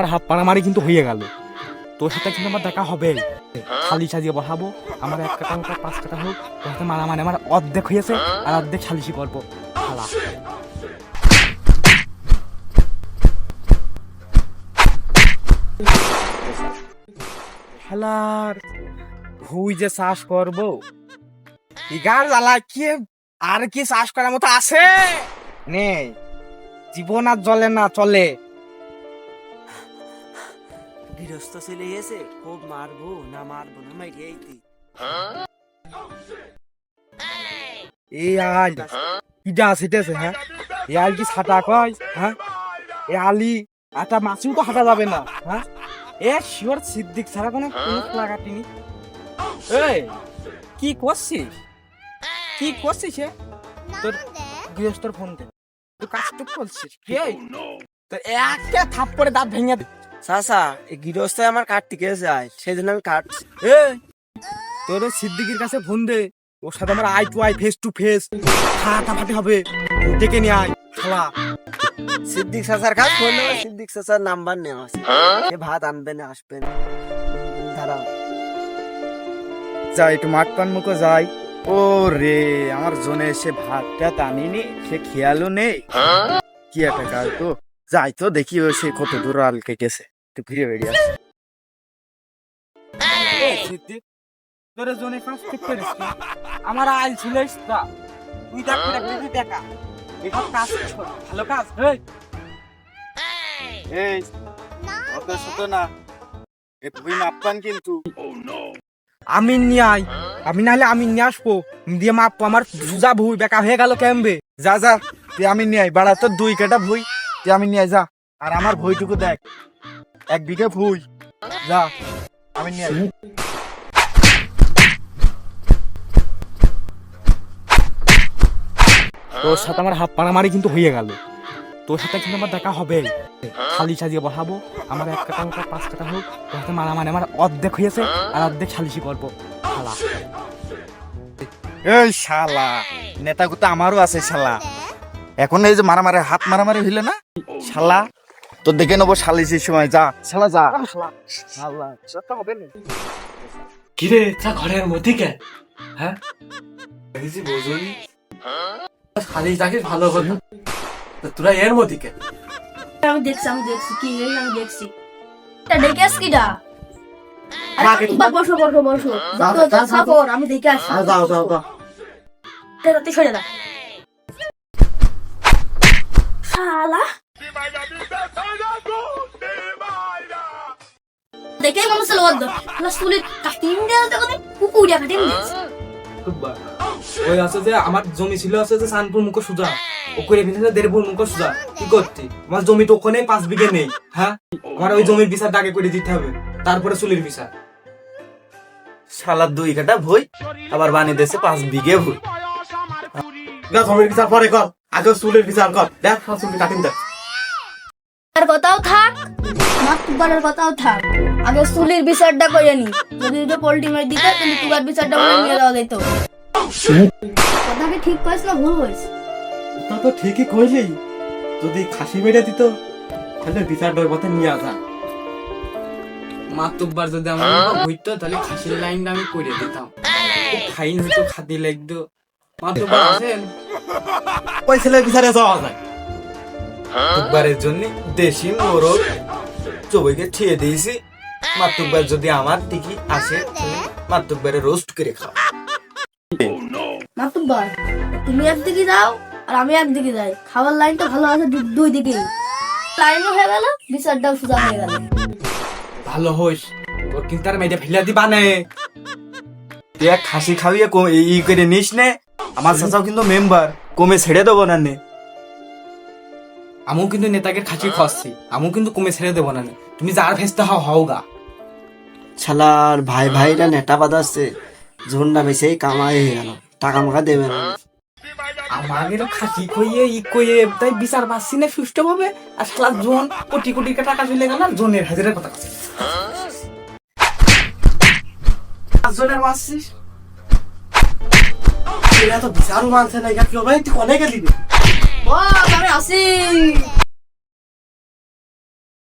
আর হাত পাড়ামারি কিন্তু হয়ে গেল। তোর সাথে কিন্তু আমার দেখা হবে। খালি সাজিয়ে বসাবো। আমার এক টাকা হোক, পাঁচ টাকা হোক, তোর সাথে মারামারি আমার অর্ধেক হয়েছে আর অর্ধেক সালিশি করব। শালা। শালার ভুই যে চাষ করব। ইগার জ্বালা, কি আর কি চাষ করার মতো আছে? নেই জীবন আর জলে না চলে। গৃহস্থ ছেলে এসে খুব মারবো না মারবো না, মাইরে আইতি। এই আল কিটা সেটেছে হ্যাঁ? এই আল কি ছাটা কয় হ্যাঁ? এ আলি একটা মাছিও তো হাঁটা যাবে না হ্যাঁ? এ শিওর সিদ্দিক ছাড়া কোনো কোনো লাগাটিনি এই, কি করছিস? কি করছিস, এ? তোর গৃহস্থর ফোন দে। তুই কাজটুক করছিস, কি? তোর একটা থাপ্পড়ে দাঁত ভেঙে দে। এই আমার কাটতে যায় সেই জন্য আমি তোর সিদ্দিকির কাছে ফোন দে, ওর সাথে আমার eye to eye face to face হবে ডেকে নিয়ে আয় সিদ্দিক কাজ করলে সিদ্দিক নাম্বার নেওয়া আছে। ভাত আনবে না, আসবে না। দাঁড়াও। যাই, একটু মাঠ পান মুখো যাই। ও রে আমার জনে এসে ভাতটা টানিনি, সে খেয়ালও নেই। কি একটা কাজ তো। যাই তো, দেখি সে কত দূর আল কেটেছে। একটু ফিরে বেরিয়ে আসে। তোরে জনে কাজ ঠিক করিস না। আমার আইল ছিল ইস্তা। তুই দেখ তুই দেখ, তুই দেখা। এসব কাজ ছোট, ভালো কাজ এই এই অত ছোট না। এ তুই মাপপান কিন্তু। আমি নিয়ে আই। আমি নাহলে আমি নিয়ে আসব। দিয়ে মাপবো আমার সুজা ভুই বেকা হয়ে গেল কেমবে? যা যা তুই আমি নিয়ে আই। বাড়া তোর দুই কাটা ভুই। তুই আমি নিয়ে আই যা। আর আমার ভুইটুকু দেখ। এক বিঘে ভুই। যা, আমি নিয়ে আই তোর সাথে আমার হাত পাড়ামারি কিন্তু হয়ে গেল। তোর সাথে কিন্তু আমার দেখা হবে। খালি সাজিয়ে বসাবো। আমার এক টাকা হোক পাঁচ টাকা হোক, তোর সাথে মারামারি আমার অর্ধেক হয়েছে, আর অর্ধেক সালিশি করব। শালা। এই শালা নেতাগু তো আমারও আছে, শালা। এখন এই যে মারামারি, হাত মারামারি হইলে না? শালা। তো দেখে নেব সালিশির সময় যা। শালা যা। না? কিরে তা ঘরের মধ্যে কে? হ্যাঁ? বোঝনি ভালো কথা তোরা এর মধ্যে কে? আমি দেখছি আমি দেখছি কি আমি দেখছি। তা ডেকে আস কিডা? আরে কাকে? তুমি বা বসো বসো বসো। যাও, যত যাও, সাপোর আমি দেখে আসি যাও যাও যাও তুই সরে যা। শালা দেখে মনে হচ্ছে লোক প্লাস তুলে কাটিং দেওয়া তো কোথায় কুকুরিয়া কাটিং দিয়েছে ওই আছে যে আমার জমি ছিল আছে যে সানপুর মুখ সুজা ও করে ফেলেছে দেড়পুর মুখ সুজা কি করতে আমার জমি তো ওখানে পাঁচ বিঘে নেই হ্যাঁ আমার ওই জমির বিচার আগে করে দিতে হবে তারপরে চুলির বিচার শালা দুই কাটা ভুই আবার বানিয়ে দিয়েছে পাঁচ বিঘে ভুই জমির বিচার পরে কর আগে চুলের বিচার কর দেখ সব চুলি কাটিং দেখ আর কথাও থাক মাতুবারের কথাও থাক। আগে চুলির বিচারটা করে নি। যদি এটা পোল্ট্রি মেরে দিতে তাহলে তুগার বিচারটা করে নিয়ে দেওয়া যেত কথা ঠিক কইছ না ভুল হইছ? তা তো ঠিকই কইলি। যদি খাসি মেরে দিত তাহলে বিচার ডর পথে নিয়ে আসা মাতুব্বার যদি আমার হইতো তাহলে খাসির লাইনটা আমি করে দিতাম। খাইন হইতো খাদি লাগতো। মাতুব্বার আছেন? ওই ছেলের বিচারে যাওয়া যায়। মাতুব্বারের জন্য দেশি মোরগ দিয়েছি। মাতুব্বার যদি আমার দিকে আসে রোস্ট করে খাও। মাতুব্বার তুমি একদিকে যাও আর আমি একদিকে যাই। খাবার লাইনটা ভালো আছে দুই দিকে লাইনও হয়ে গেল বিচারটাও সোজা হয়ে গেল। ভালো হোস তোর কিন্তু আর মেয়েটা ফেলে দিবা না। তুই এক খাসি খাওয়িয়ে কো- ই করে নিস নে। আমার চাচাও কিন্তু মেম্বার কমে ছেড়ে দেবো না নে। আমিও কিন্তু নেতাকে খাসি খাওয়াচ্ছি আমিও কিন্তু কমে ছেড়ে দেবো না তুমি যার ভেস্তে হও হও গা শালার ভাই ভাইরা নেটা বাঁধাচ্ছে ঝন্ডা বেশি কামাই হয়ে গেল টাকা মাকা দেবে না আমাদের খাসি কইয়ে ই কইয়ে তাই বিচার পাচ্ছি না সুষ্ঠু ভাবে আর শালা জোন কোটি কোটি টাকা চলে গেল আর জোনের হাজিরের কথা কাছে। জোনের মারছিস এরা তো বিচারও মানছে না এটা কি হবে তুই কনে গেলি ও আমি আসি